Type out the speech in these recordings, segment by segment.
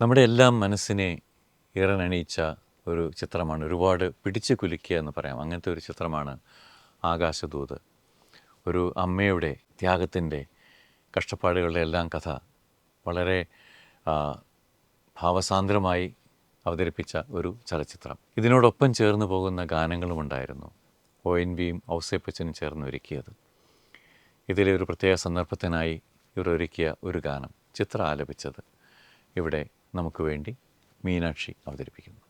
നമ്മുടെ എല്ലാം മനസ്സിനെ ഇറനണിയിച്ച ഒരു ചിത്രമാണ്. ഒരുപാട് പിടിച്ചു കുലുക്കിയ എന്ന് പറയാം. അങ്ങനത്തെ ഒരു ചിത്രമാണ് ആകാശദൂത്. ഒരു അമ്മയുടെ ത്യാഗത്തിന്റെ കഷ്ടപ്പാടുകളുടെ എല്ലാം കഥ വളരെ ഭാവസാന്ദ്രമായി അവതരിപ്പിച്ച ഒരു ചലച്ചിത്രം. ഇതിനോടൊപ്പം ചേർന്ന് പോകുന്ന ഗാനങ്ങളും ഉണ്ടായിരുന്നു. ഒ എൻ വിയും ഔസേപ്പച്ചനും ചേർന്ന് ഒരുക്കിയത്. ഇതിലെ ഒരു പ്രത്യേക സന്ദർഭത്തിനായി ഇവർ ഒരുക്കിയ ഒരു ഗാനം ചിത്രം ആലപിച്ചത് ഇവിടെ നമുക്ക് വേണ്ടി മീനാക്ഷി അവതരിപ്പിക്കുന്നു.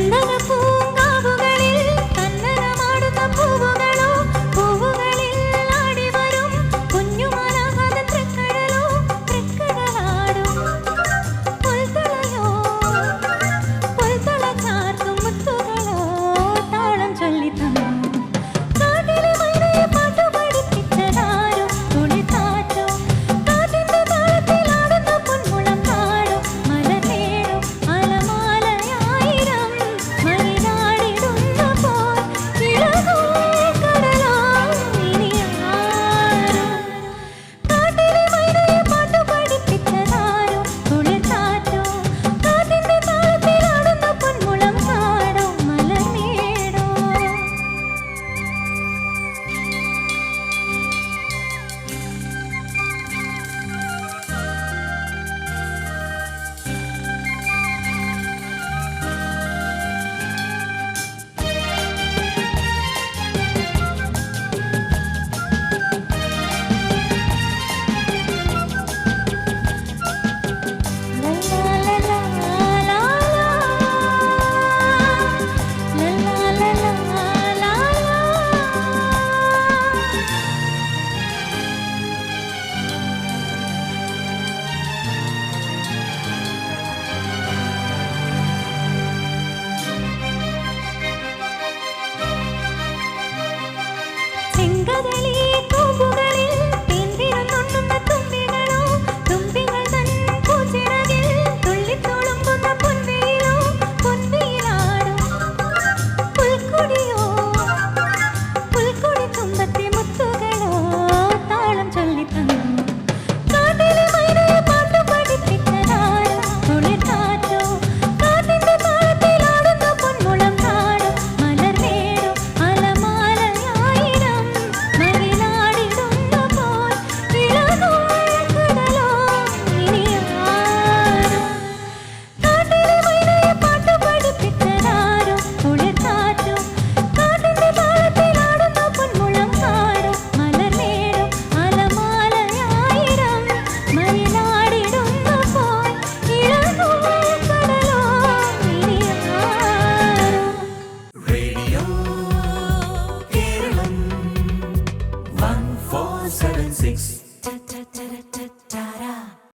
சந்தன six.